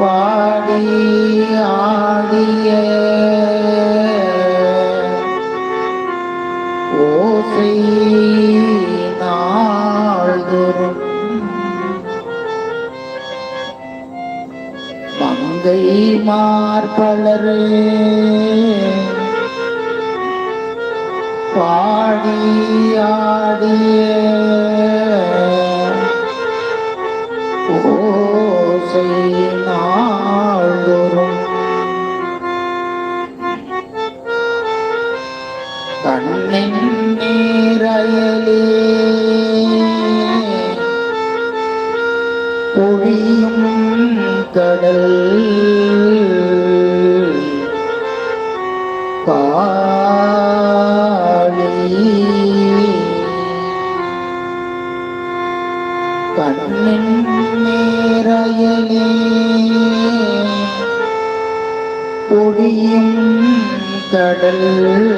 பாடி ஆடிய ஓசை நாள்தோறும் மங்கை மார்பளரே பாடி ஆடியே கண்ணின்யலே பொடியும் கடல்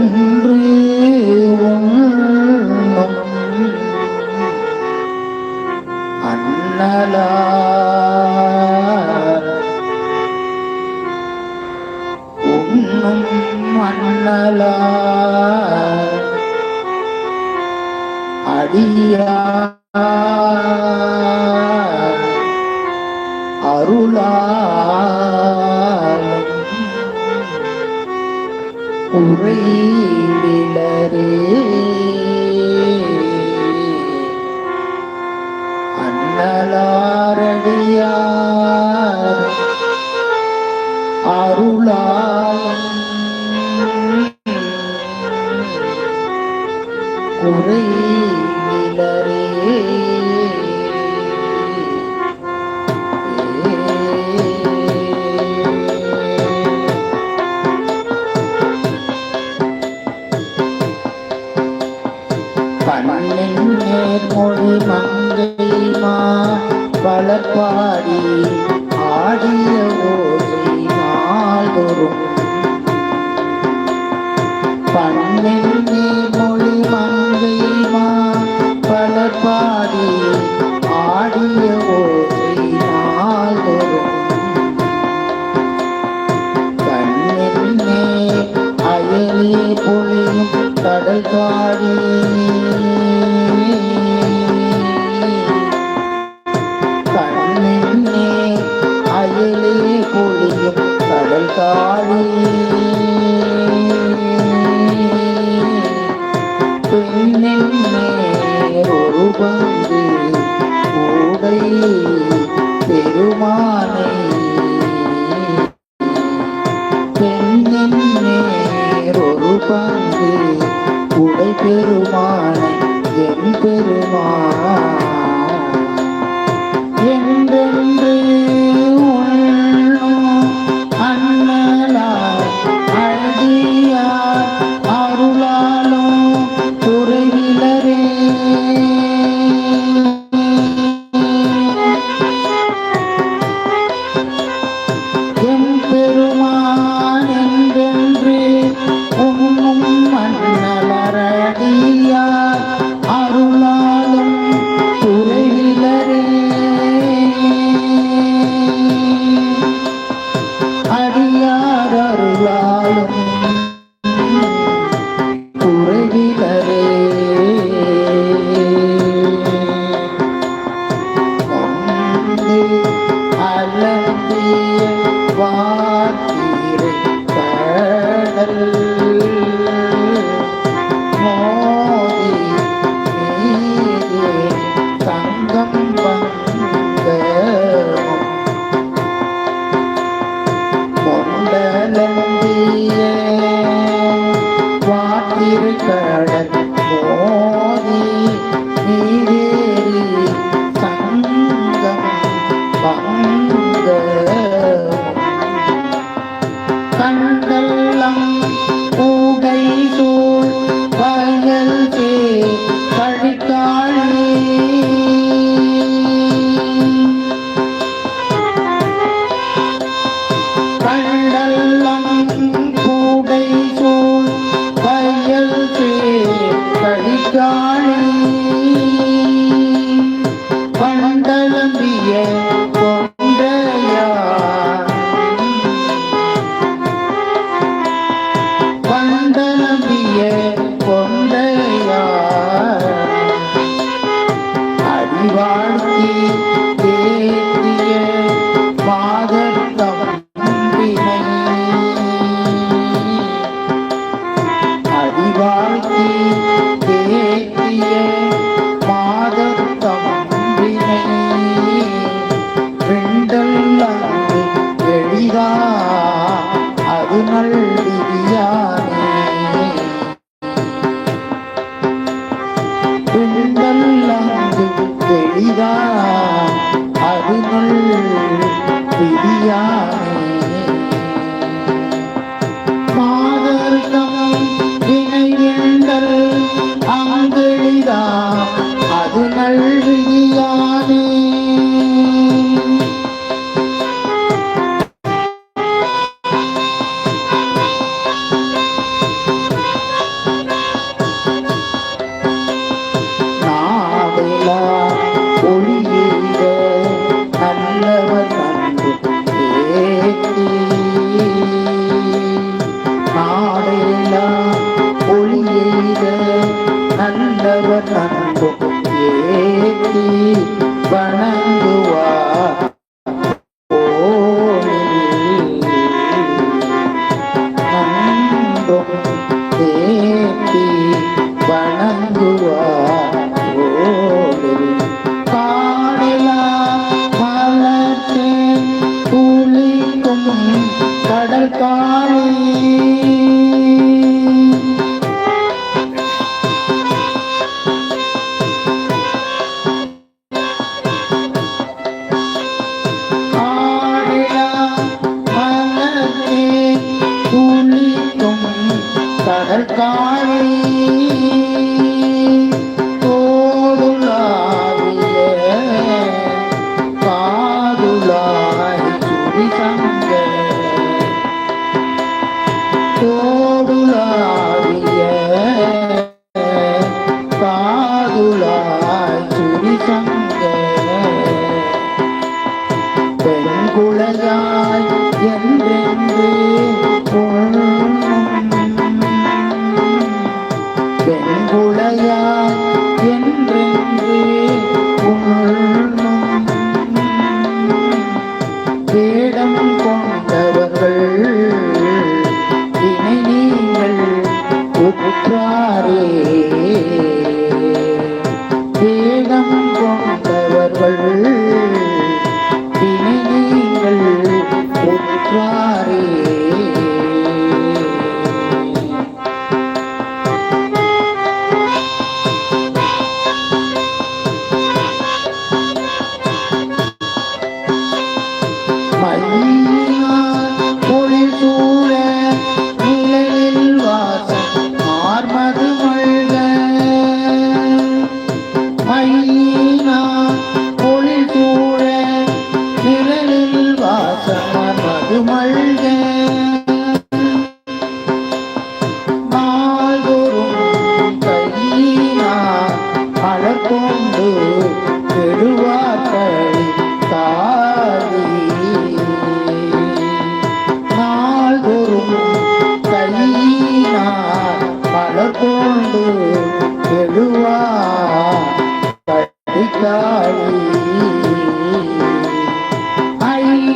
ஒன்று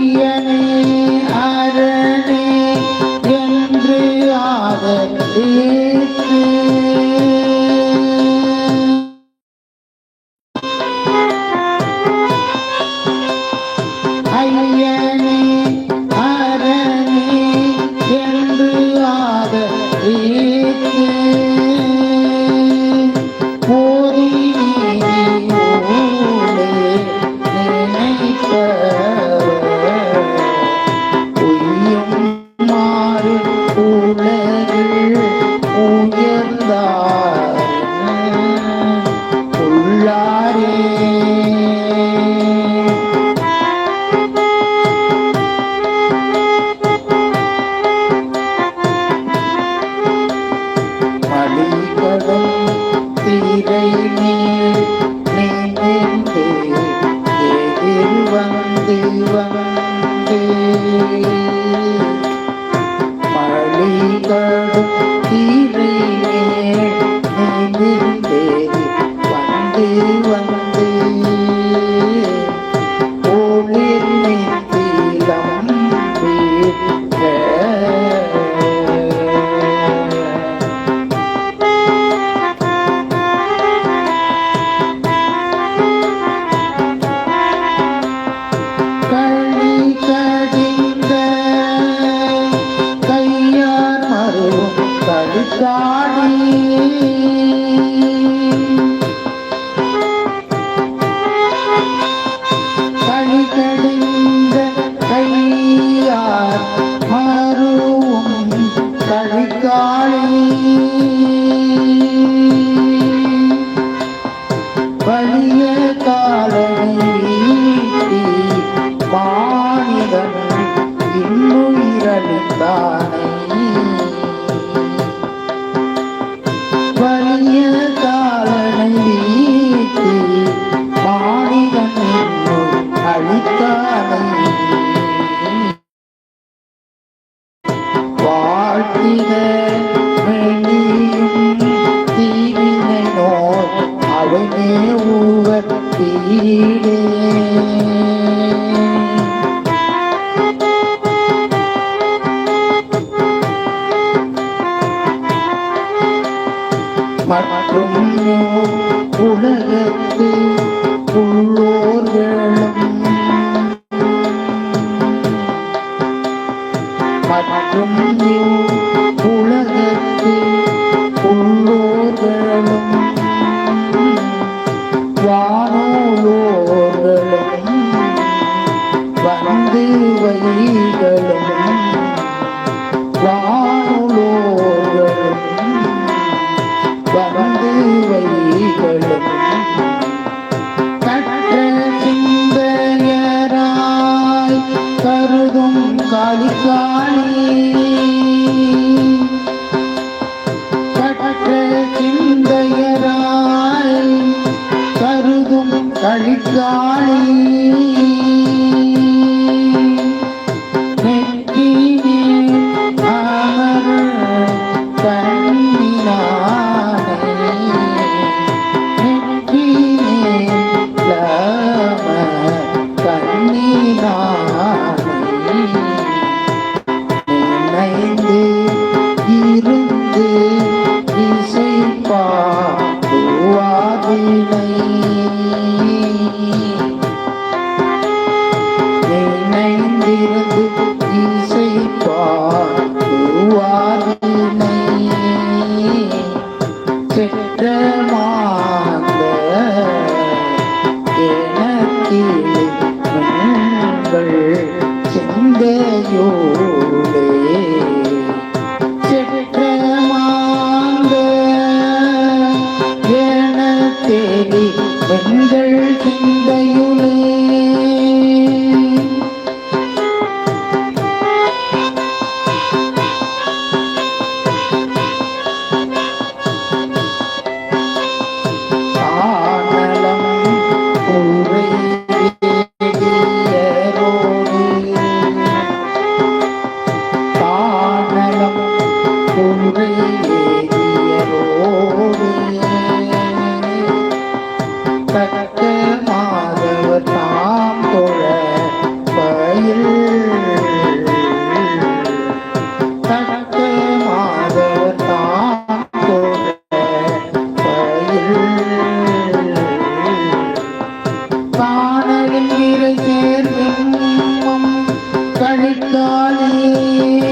ஐயனே மற்றும் العليم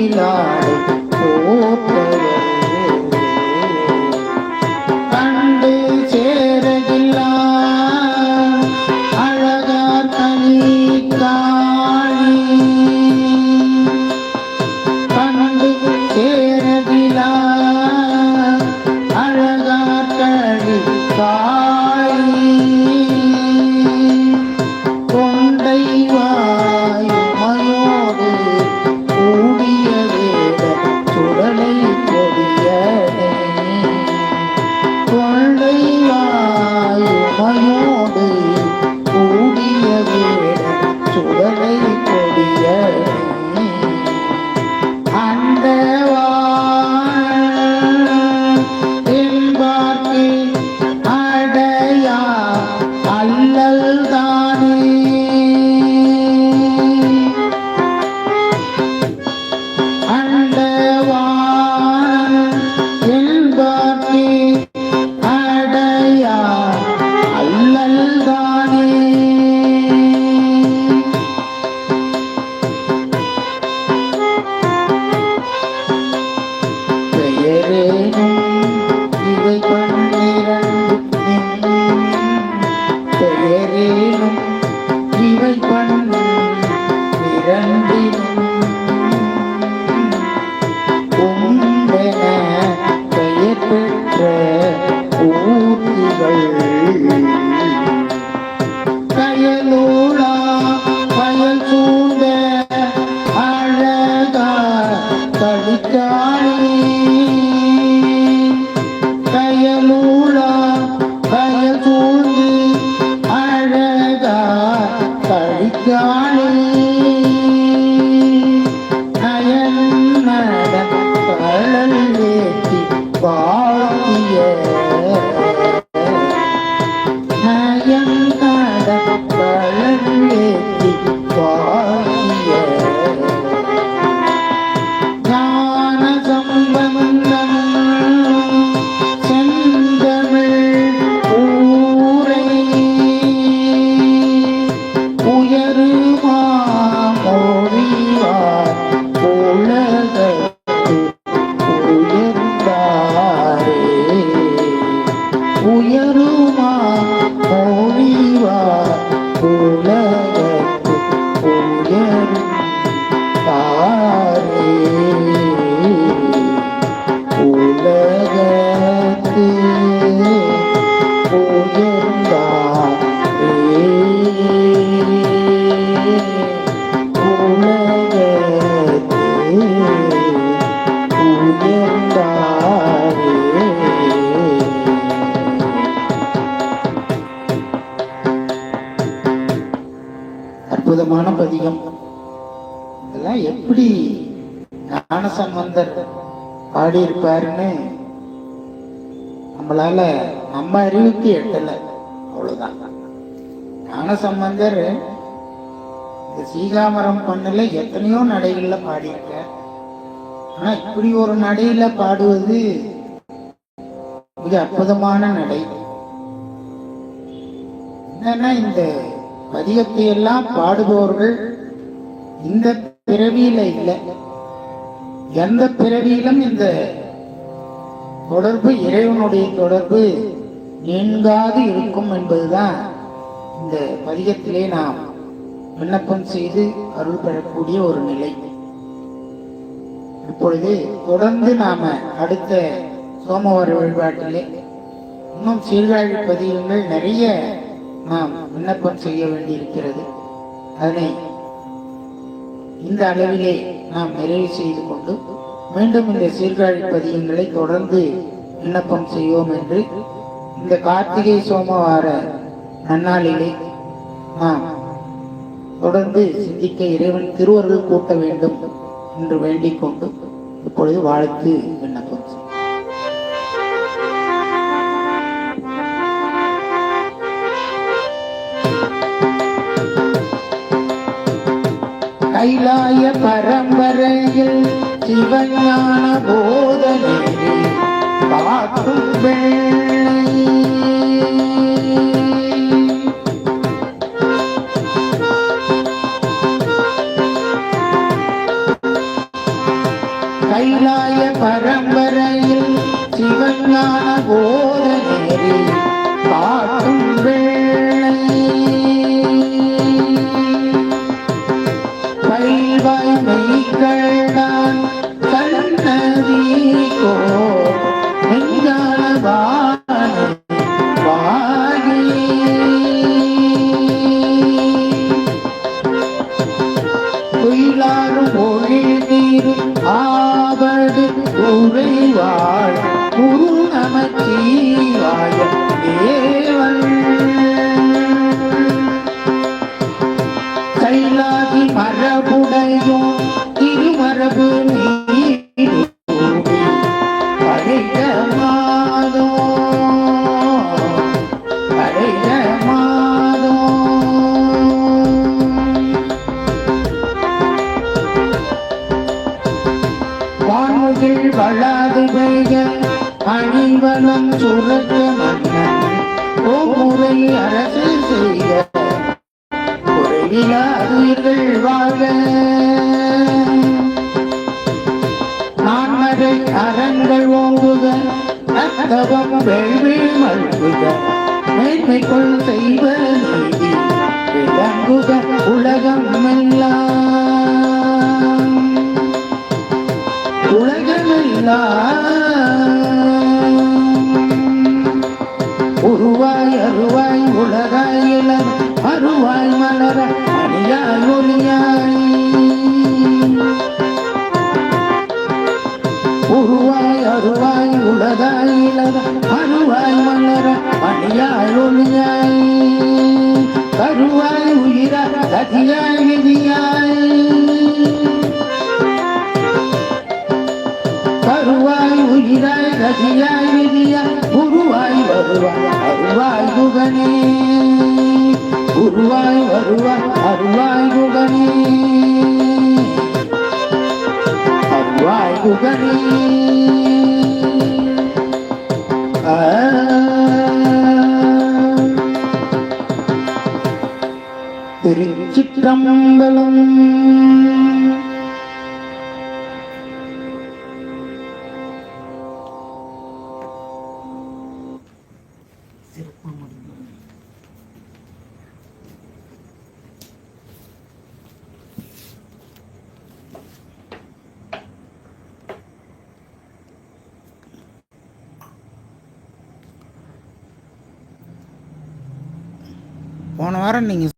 கண்டு விழாடை அளித்தானே நம்ம எட்டல. அவ்வளவுதான். ஞானசம்பந்தர் இந்த சீகாமரம் பண்ணல எத்தனையோ நடைகள்ல பாடியிருக்க ஆனா இப்படி ஒரு நடையில பாடுவது மிக அற்புதமான நடை. என்னன்னா இந்த பதிகத்தை எல்லாம் பாடுபவர்கள் இந்த பிறவியில இல்லை. எந்த பிறவியிலும் இந்த தொடர்பு இறைவனுடைய தொடர்பு நீங்காது இருக்கும் என்பதுதான் இந்த பதிகத்திலே நாம் விண்ணப்பம் செய்து அருள் பெறக்கூடிய ஒரு நிலை. இப்பொழுது தொடர்ந்து நாம அடுத்த சோமவார வழிபாட்டிலே இன்னும் சீர்காழி பதிகங்கள் நிறைய நாம் விண்ணப்பம் செய்ய வேண்டியிருக்கிறது. அதனை இந்த அளவிலே நாம் நிறைவு செய்து கொண்டு மீண்டும் இந்த சீர்காழி பதிகங்களை தொடர்ந்து விண்ணப்பம் செய்வோம் என்று இந்த கார்த்திகை சோமவார நன்னாளிலே நாம் தொடர்ந்து சிந்திக்க இறைவன் திருவருள் கூட்ட வேண்டும் என்று வேண்டிக் கொண்டு இப்பொழுது வாழ்த்து விண்ணப்பம் கைலாய பரம்பரையில் சிவஞான போதனை காக்கும் பெண் Oh. குறைவிலாதீர்கள் வாழ நான்மறை அறங்கள் ஓங்குக. அத்தவம் வேள்வி மல்குக மேன்மைக்குள் செய்வ நீதி. விளங்குக உலகம் எல்லாம். உலகமெல்லாம் அருவாய் மலர அணியாய் ஒளியாய் உருவாய் அருவாய் உலகாய் இளம் அருவாய் மலர அணியாய் ஒளியாய் கருவாய் உயிரா கதியாய் விதியாய் கருவாய் உயிராய் ரதியாய் விதியாய் உருவாய் வருவாய் அருவாய் குகனே உருவாய் வருவாய் அருவாய் குகனி அருவாய் குகனி திருச்சிற்றம்பலம். நீங்கள்